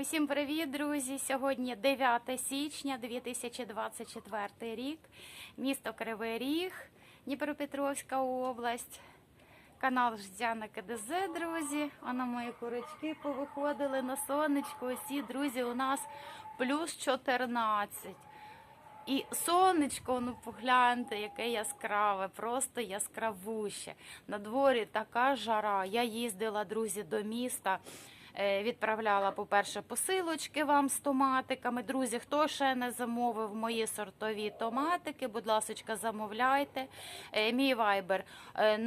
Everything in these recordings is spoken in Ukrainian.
Усім привіт, друзі! Сьогодні 9 січня 2024 рік. Місто Кривий Ріг, Дніпропетровська область. Канал Життя на КДЗ, друзі. Воно мої курочки повиходили на сонечко. Усі друзі у нас плюс 14. І сонечко, ну погляньте, яке яскраве, просто яскравуще. На дворі така жара. Я їздила, друзі, до міста. Е, Відправляла, по-перше, посилочки вам з томатиками. Друзі, хто ще не замовив мої сортові томатики, будь ласка, замовляйте. Е, Мій вайбер е,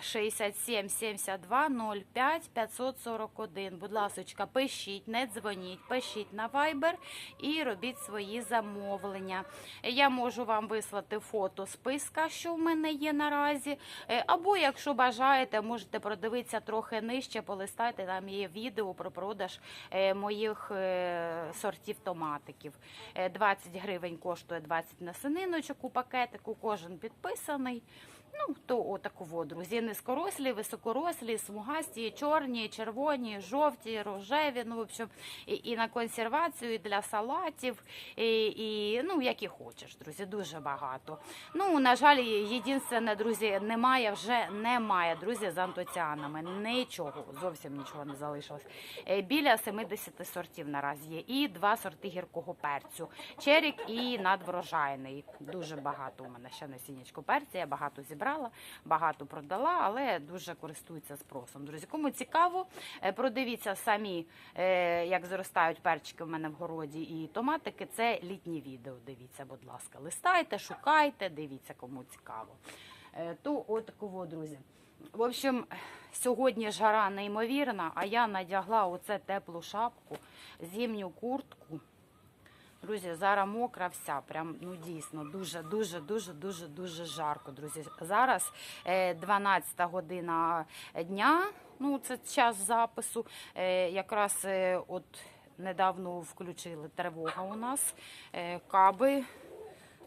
067 72 05 541. Будь ласка, пишіть, не дзвоніть, пишіть на вайбер і робіть свої замовлення. Я можу вам вислати фото списка, що в мене є наразі. Е, Або, якщо бажаєте, можете продивитися трохи нижче, полистайте, там є відео про продаж е, моїх е, сортів томатиків. Е, 20 гривень коштує 20 насининочок у пакетику, кожен підписаний. Ну, то отаково, друзі, низькорослі, високорослі, смугасті, чорні, червоні, жовті, рожеві, ну, в общем, і, і на консервацію, і для салатів, і, і ну, які хочеш, друзі, дуже багато. Ну, на жаль, єдине, друзі, немає, вже немає, друзі, з антоціанами. Нічого, зовсім нічого не залишилось. Е, Біля 70 сортів наразі є. І два сорти гіркого перцю. Черік і надврожайний. Дуже багато у мене ще насіннячко перця, я багато зібрала, багато продала, але дуже користуються спросом. Друзі, кому цікаво, е, продивіться самі, е, як зростають перчики в мене в городі і томатики. Це літні відео. Дивіться, будь ласка, листайте, шукайте, дивіться, кому цікаво. Е, То отаково, друзі. В общем, сьогодні жара неймовірна, а я надягла оце теплу шапку, зимню куртку. Друзі, зараз мокра вся. Прям ну дійсно дуже, дуже, дуже, дуже, жарко. Друзі, зараз е, 12 година дня. Ну, це час запису. Е, якраз е, от недавно включили тривога у нас. Е, каби.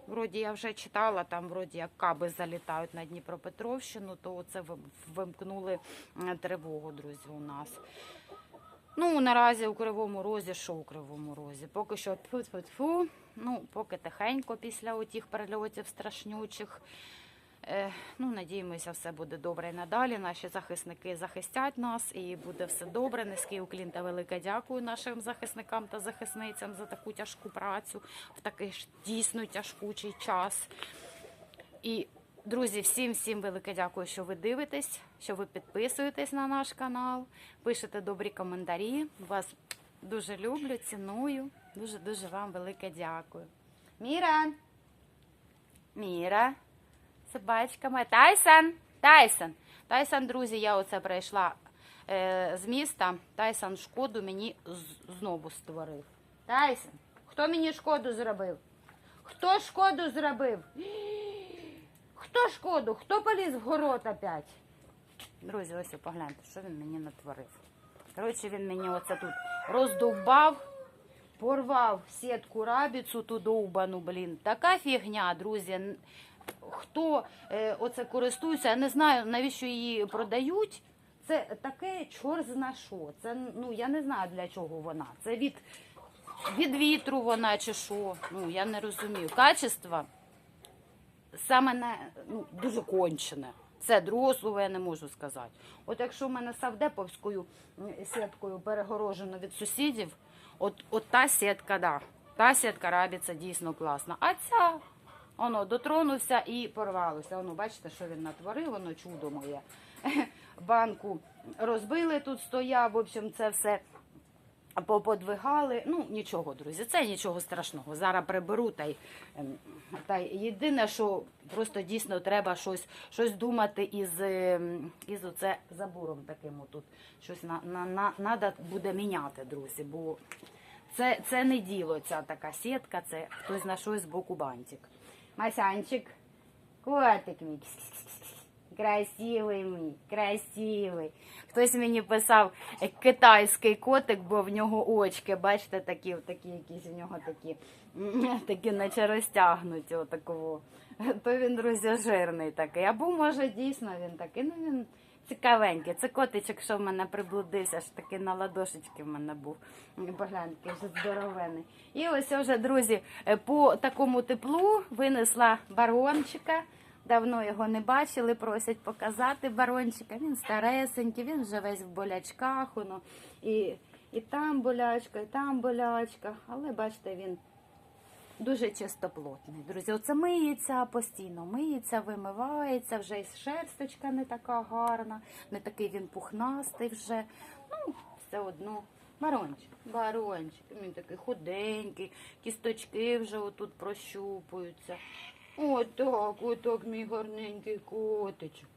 Вроді я вже читала, там вроді як каби залітають на Дніпропетровщину, то це вимкнули е, тривогу, друзі, у нас. Ну, наразі у Кривому Розі, що у Кривому Розі? Поки що тьфу-тьфу-тьфу, ну, поки тихенько після отих перельотів страшнючих. Е, ну, надіємося, все буде добре і надалі. Наші захисники захистять нас і буде все добре. Низький уклін та велике дякую нашим захисникам та захисницям за таку тяжку працю в такий ж дійсно тяжкучий час. І Друзі, всім всім велике дякую, що ви дивитесь, що ви підписуєтесь на наш канал, пишете добрі коментарі. Вас дуже люблю, ціную. Дуже дуже вам велике дякую. Міра. Міра. Собачка моя. Тайсон. Тайсон. Тайсон, друзі, я оце прийшла е, з міста. Тайсон шкоду мені знову створив. Тайсон, хто мені шкоду зробив? Хто шкоду зробив? Шкоду? Хто поліз в город опять? Друзі, ось погляньте, що він мені натворив. Коротше, він мені оце тут роздовбав, порвав сітку рабіцу ту довбану, блін. Така фігня, друзі. Хто е, оце користується, я не знаю, навіщо її продають. Це таке чор зна що. Це, ну, я не знаю, для чого вона. Це від, від вітру вона чи що. Ну, я не розумію. Качество саме не ну, дуже кончене. Це другого слова я не можу сказати. От якщо в мене савдеповською сіткою перегорожено від сусідів, от, от та сітка, да, та сітка рабіться дійсно класна. А ця, воно дотронувся і порвалося. Воно, бачите, що він натворив, воно чудо моє. Банку розбили, тут стояв, в общем, це все поподвигали. Ну, нічого, друзі, це нічого страшного. Зараз приберу та й, ем, та єдине, що просто дійсно треба щось, щось думати із, ем, із оце забором таким отут. Щось на, на, на, надо буде міняти, друзі, бо це, це не діло, ця така сітка, це хтось на щось з боку бантик. Масянчик, котик мій. Красивий мій, красивий. Хтось мені писав е, китайський котик, бо в нього очки, бачите, такі, такі якісь у нього такі, такі наче розтягнуті отакого. То він, друзі, жирний такий. Або може дійсно він такий. Ну він цікавенький. Це котичок, що в мене приблудився, аж таки на ладошечки в мене був. Погляньте, вже здоровений. І ось вже, друзі, е, по такому теплу винесла барончика. Давно його не бачили, просять показати барончика. Він старесенький, він вже весь в болячках. Воно. І, і там болячка, і там болячка. Але бачите, він дуже чистоплотний. Друзі, оце миється постійно, миється, вимивається, вже і шерсточка не така гарна, не такий він пухнастий вже. Ну, все одно. Барончик, барончик, він такий худенький, кісточки вже отут прощупуються. Отак, отак, мій гарненький котичок.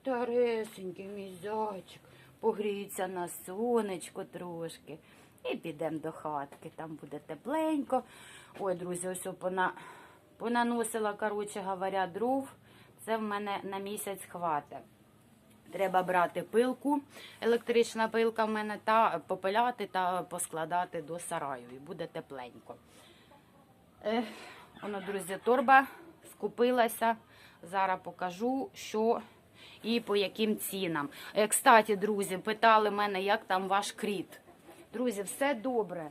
Старесенький мій зайчик. Погріється на сонечко трошки. І підемо до хатки, там буде тепленько. Ой, друзі, ось пона, понаносила, коротше говоря, дров. Це в мене на місяць хватить. Треба брати пилку, електрична пилка в мене, та попиляти та поскладати до сараю. І буде тепленько. Ех, воно, друзі, торба скупилася. Зараз покажу, що і по яким цінам. Е, Кстати, друзі, питали мене, як там ваш кріт. Друзі, все добре.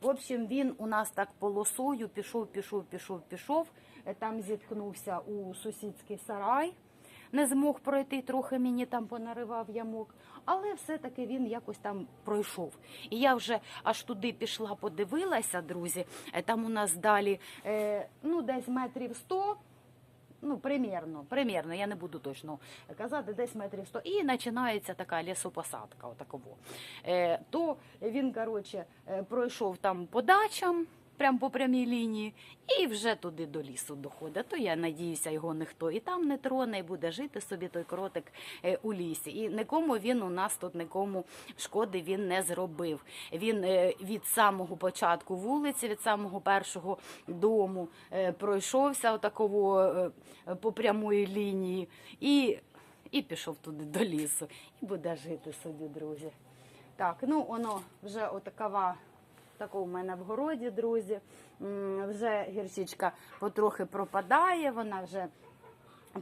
В общем, він у нас так полосою пішов, пішов, пішов, пішов. Е, Там зіткнувся у сусідський сарай. Не змог пройти, трохи мені там понаривав ямок, але все-таки він якось там пройшов. І я вже аж туди пішла, подивилася, друзі. Е, Там у нас далі е, ну, десь метрів 100, ну, примірно, примірно, я не буду точно казати, десь метрів 100. І починається така лісопосадка, отакого. Е, то він, коротше, пройшов там по дачам, прямо по прямій лінії, і вже туди до лісу доходить. То я надіюся, його ніхто і там не троне, і буде жити собі той кротик е, у лісі. І нікому він у нас тут нікому шкоди він не зробив. Він е, від самого початку вулиці, від самого першого дому е, пройшовся отаково по прямої лінії і, і пішов туди до лісу. І буде жити собі, друзі. Так, ну воно вже отакова. Тако у мене в городі, друзі. Вже гірчичка потрохи пропадає, вона вже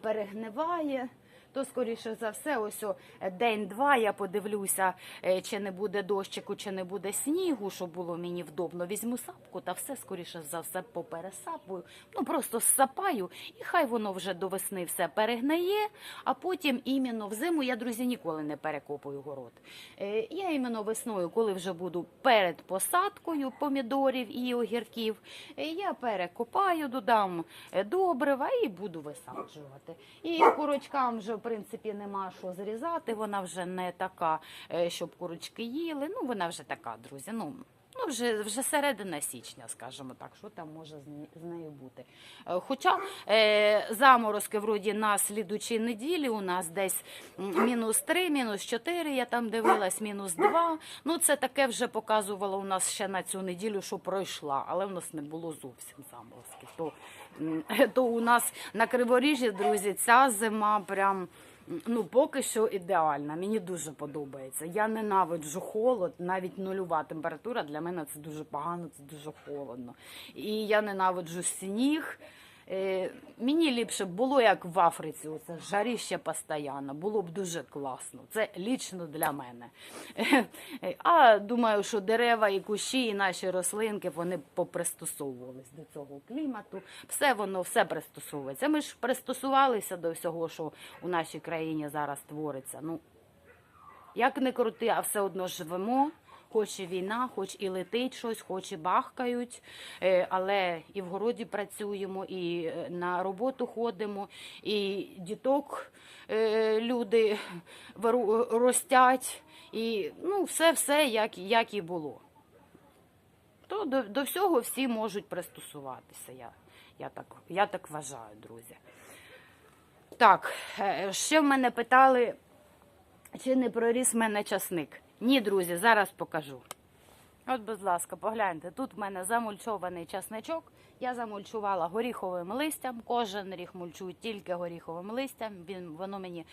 перегниває. То, скоріше за все, ось день-два я подивлюся, е, чи не буде дощику, чи не буде снігу, щоб було мені вдобно. Візьму сапку та все, скоріше за все, попересапую. Ну, просто сапаю, і хай воно вже до весни все перегниє, а потім іменно взиму я, друзі, ніколи не перекопую город. Е, Я іменно весною, коли вже буду перед посадкою помідорів і огірків, е, я перекопаю, додам добрива і буду висаджувати. І курочкам вже, в принципі, нема що зрізати, вона вже не така, е, щоб курочки їли. Ну, вона вже така, друзі. Ну, Ну, вже, вже середина січня, скажімо так, що там може з, не- з нею бути. Е, Хоча е, заморозки вроді на слідучій неділі у нас десь мінус 3, мінус 4, я там дивилась, мінус 2. Ну, це таке вже показувало у нас ще на цю неділю, що пройшла, але в нас не було зовсім заморозків. То, то у нас на Криворіжжі, друзі, ця зима прям. Ну, поки що ідеальна. Мені дуже подобається. Я ненавиджу холод, навіть нульова температура для мене це дуже погано, це дуже холодно. І я ненавиджу сніг. Е, мені ліпше було як в Африці, оце жаріще постійно, було б дуже класно. Це лічно для мене. Е, А думаю, що дерева і кущі, і наші рослинки вони попристосовувались до цього клімату. Все воно все пристосовується. Ми ж пристосувалися до всього, що у нашій країні зараз твориться. Ну, як не крути, а все одно живемо. Хоч і війна, хоч і летить щось, хоч і бахкають, е, але і в городі працюємо, і е, на роботу ходимо, і діток е, люди ростять, і ну, все, все як, як і було. То до, до всього всі можуть пристосуватися. Я, я, так, я так вважаю, друзі. Так, ще в мене питали, чи не проріс в мене часник. Ні, друзі, зараз покажу. От, будь ласка, погляньте, тут в мене замульчований часничок. Я замульчувала горіховим листям. Кожен ріг мульчую тільки горіховим листям. Він, воно мені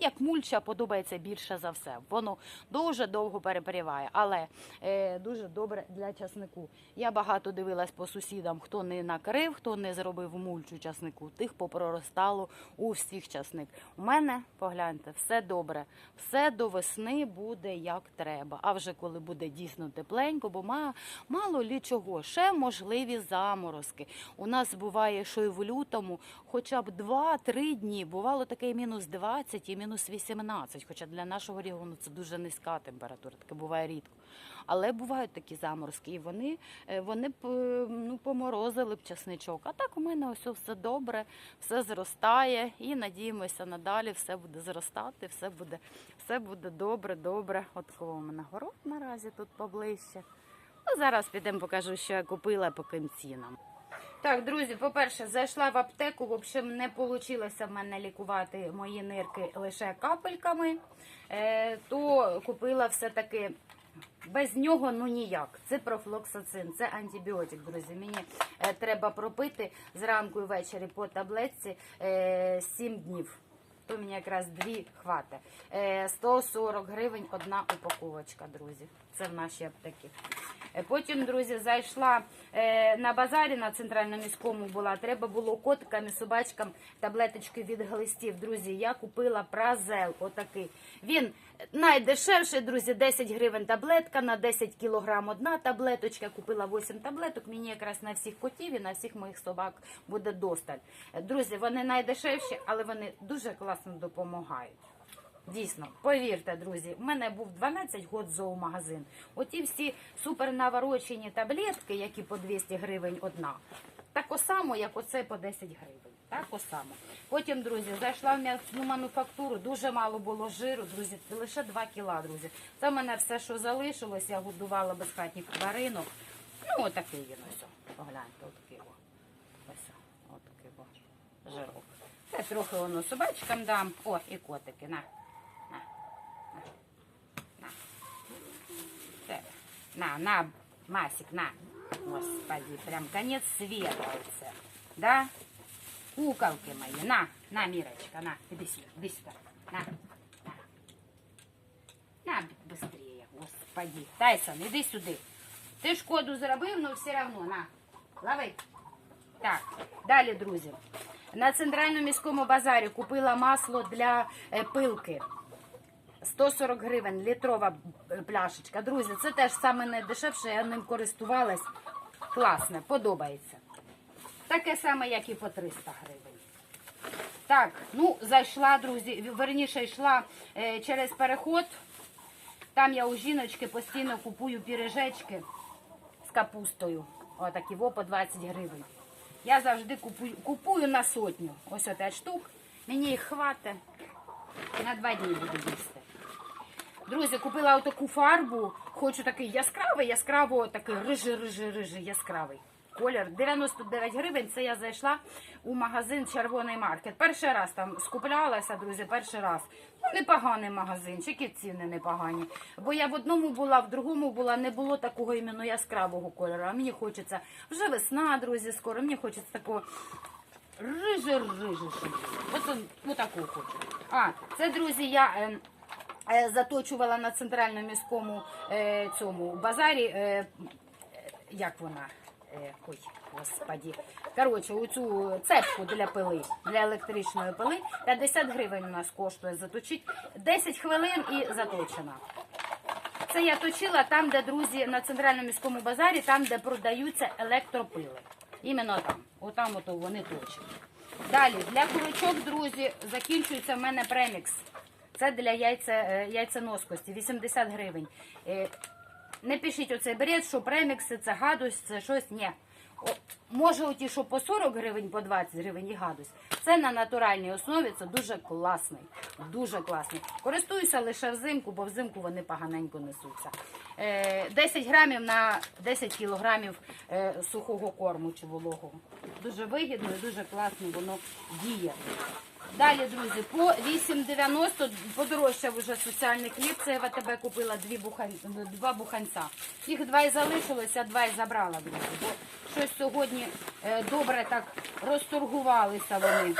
як мульча подобається більше за все. Воно дуже довго перепріває, але е, дуже добре для часнику. Я багато дивилась по сусідам, хто не накрив, хто не зробив мульчу часнику, тих попроростало у всіх часник. У мене, погляньте, все добре. Все до весни буде як треба. А вже коли буде дійсно тепленько, бо ма- мало лі чого, ще можливі заморозки. У нас буває, що і в лютому, хоча б 2-3 дні, бувало таке мінус 20 і мінус 18, хоча для нашого регіону це дуже низька температура, таке буває рідко. Але бувають такі заморозки, і вони, е, вони б е, ну, поморозили б часничок. А так у мене ось все добре, все зростає, і надіємося надалі, все буде зростати, все буде, все буде добре, добре. От кого у мене город наразі тут поближче. Ну, зараз підемо покажу, що я купила по яким цінам. Так, друзі, по-перше, зайшла в аптеку. В общем, не вийшло в мене лікувати мої нирки лише капельками. Е, то купила все-таки без нього ну ніяк. Це профлоксацин, це антибіотик, друзі. Мені е, треба пропити зранку і ввечері по таблетці е, 7 днів. То мені якраз дві хвати. Е, 140 гривень одна упаковочка, друзі. Це в нашій аптеці. Е, Потім, друзі, зайшла е, на базарі на центральному міському була. Треба було котикам і собачкам таблеточки від глистів. Друзі, я купила празел. Отакий. Він найдешевший, друзі, 10 гривень таблетка на 10 кілограм одна таблеточка. Купила 8 таблеток. Мені якраз на всіх котів і на всіх моїх собак буде досталь. Друзі, вони найдешевші, але вони дуже класно допомагають. Дійсно, повірте, друзі, в мене був 12 год зоомагазин. Оті всі супернаворочені таблетки, які по 200 гривень одна, так само, як оце по 10 гривень. Так само. Потім, друзі, зайшла в м'ясну мануфактуру, дуже мало було жиру, друзі, лише 2 кіла, друзі. Це в мене все, що залишилось, я годувала безхатніх тваринок. Ну, отакий він ось. Погляньте, отакий о. Ось, отакий о. Жирок. Це трохи воно собачкам дам. О, і котики. На. На. На. Це. На, на, Масик, на. Господи, прям конец света. Да? Куколки мої. На, на, Мірочка, на. Іди сюди, іди сюди. На. На, быстрее, господи. Тайсон, іди сюди. Ти шкоду зробив, але все одно, на. Лови. Так, далі, друзі. На центральному міському базарі купила масло для е, пилки. 140 гривень літрова е, пляшечка. Друзі, це теж саме найдешевше, я ним користувалась. Класне, подобається. Таке саме, як і по 300 гривень. Так, ну зайшла, друзі. Верніше йшла е, через переход. Там я у жіночки постійно купую пірежечки з капустою. Отакі во по 20 гривень. Я завжди купую, купую на сотню. Ось 5 штук. Мені їх хватить. На два дні буду їсти. Друзі, купила таку фарбу. Хочу такий яскравий, яскраво такий рижий, рижий, рижий, яскравий. Колір 99 гривень. Це я зайшла у магазин Червоний маркет. Перший раз там скуплялася, друзі, перший раз. Ну, непоганий магазинчик, і ціни непогані. Бо я в одному була, в другому була, не було такого іменно яскравого кольору. А мені хочеться вже весна, друзі, скоро. Мені хочеться такого рижий, рижий. От, от хочу. А, це, друзі, я. Е, заточувала на центральному міському е, цьому базарі. Е, як вона? Ой, господі. Коротше, оцю цепку для пили, для електричної пили. 50 гривень у нас коштує заточити. 10 хвилин і заточена. Це я точила там, де друзі, на центральному міському базарі, там, де продаються електропили. Іменно там. Отам ото вони точать. Далі, для курочок, друзі, закінчується в мене премікс. Це для яйця, е, яйценоскості, 80 гривень. Е, Не пишіть оцей бред, що премікси це гадость, це щось. Ні. Може, оті, що по 40 гривень, по 20 гривень і гадость. Це на натуральній основі, це дуже класний. Дуже класний. Користуюся лише взимку, бо взимку вони поганенько несуться. Е, 10 грамів на 10 кілограмів е, сухого корму чи вологого. Дуже вигідно і дуже класно воно діє. Далі, друзі, по 8,90 подорожчав вже соціальний хліб. Це я в купила дві бухань, два буханця. Їх два й залишилося, два й забрала, друзі. Бо щось сьогодні е, добре так розторгувалися вони.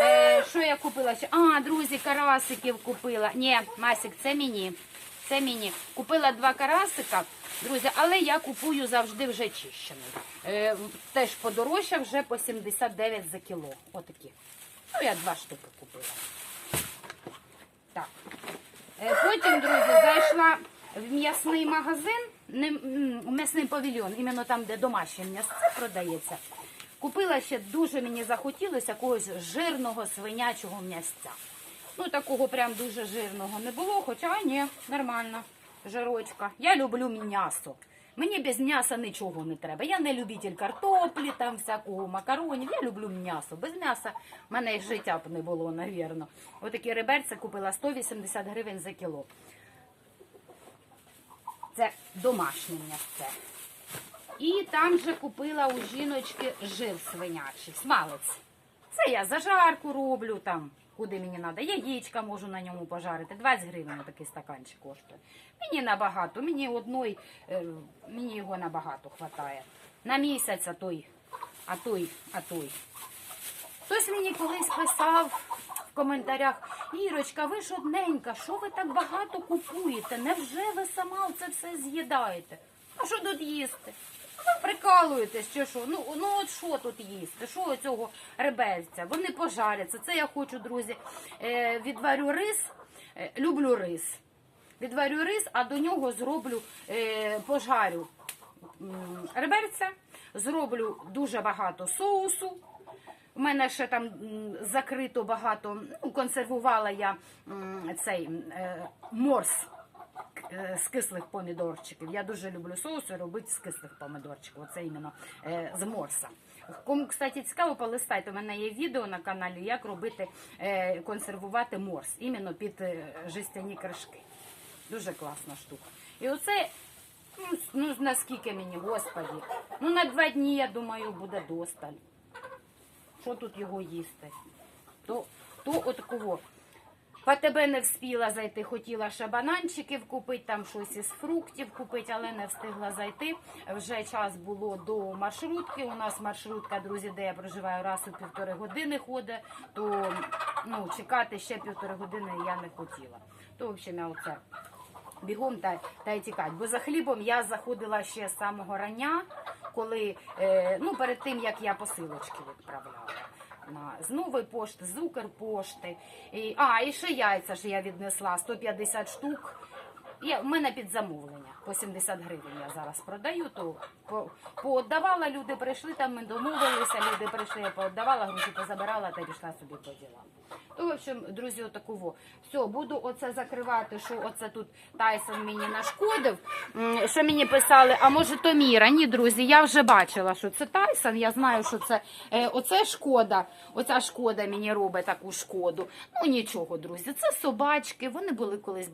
Е, що я купила? А, друзі, карасиків купила. Ні, Масік, це мені. Це мені. Купила два карасика, друзі, але я купую завжди вже чищений. Е, теж подорожчав вже по 79 за кіло. Отакі. Ну, я два штуки купила. Так. Е, Потім, друзі, зайшла в м'ясний магазин, не, м'ясний павільйон, іменно там, де домашнє м'ясце продається. Купила ще дуже мені захотілося якогось жирного свинячого м'ясця. Ну, такого прям дуже жирного не було, хоча ні, нормально. Жирочка. Я люблю м'ясо. Мені без м'яса нічого не треба. Я не любитель картоплі, там всякого макаронів. Я люблю м'ясо. Без м'яса в мене життя б не було, навірно. Отакі реберця купила 180 гривень за кіло. Це домашнє м'ясце. І там же купила у жіночки жир свинячий, смалець. Це я зажарку роблю там, куди мені треба. Яєчка можу на ньому пожарити. 20 гривень такий стаканчик коштує. Мені набагато, мені одної, е, мені його набагато хватає. На місяць, а той, а той, а той. Хтось мені колись писав в коментарях, Ірочка, ви ж одненька, що ви так багато купуєте? Невже ви сама це все з'їдаєте? А що тут їсти? Прикалуєтесь чи що? Ну, ну от що тут їсти? Що оцього ребельця? Вони пожаряться. Це я хочу, друзі. Е, відварю рис, е, люблю рис. Відварю рис, а до нього зроблю, е, пожарю м, реберця, зроблю дуже багато соусу. У мене ще там закрито багато, ну, консервувала я цей е, морс з кислих помідорчиків. Я дуже люблю соуси робити з кислих помідорчиків. Оце іменно е, з морса. Кому, кстати, цікаво, полистайте. У мене є відео на каналі, як робити е, консервувати морс, іменно під е, жестяні кришки. Дуже класна штука. І оце, ну, ну наскільки мені, господі. Ну на два дні, я думаю, буде досталь. Що тут його їсти? То, то от кого. По тебе не вспіла зайти, хотіла ще бананчиків купити, там щось із фруктів купити, але не встигла зайти. Вже час було до маршрутки. У нас маршрутка, друзі, де я проживаю, раз у півтори години ходить, то ну, чекати ще півтори години я не хотіла. То, в общем, я оце бігом та, та й тікати. Бо за хлібом я заходила ще з самого рання, коли е, ну, перед тим як я посилочки відправляла. З нової пошти, з Укрпошти. І, а, і ще яйця ж я віднесла 150 штук. Я, в мене під замовлення по 70 гривень я зараз продаю, то по, пооддавала, люди прийшли, там ми домовилися, люди прийшли, я пооддавала, гроші позабирала та пішла собі по ділам. То, в общем, друзі, отаково. Все, буду оце закривати, що оце тут Тайсон мені нашкодив. Що мені писали, а може то Міра? Ні, друзі, я вже бачила, що це Тайсон. Я знаю, що це е, оце шкода. Оця шкода мені робить таку шкоду. Ну нічого, друзі, це собачки. Вони були колись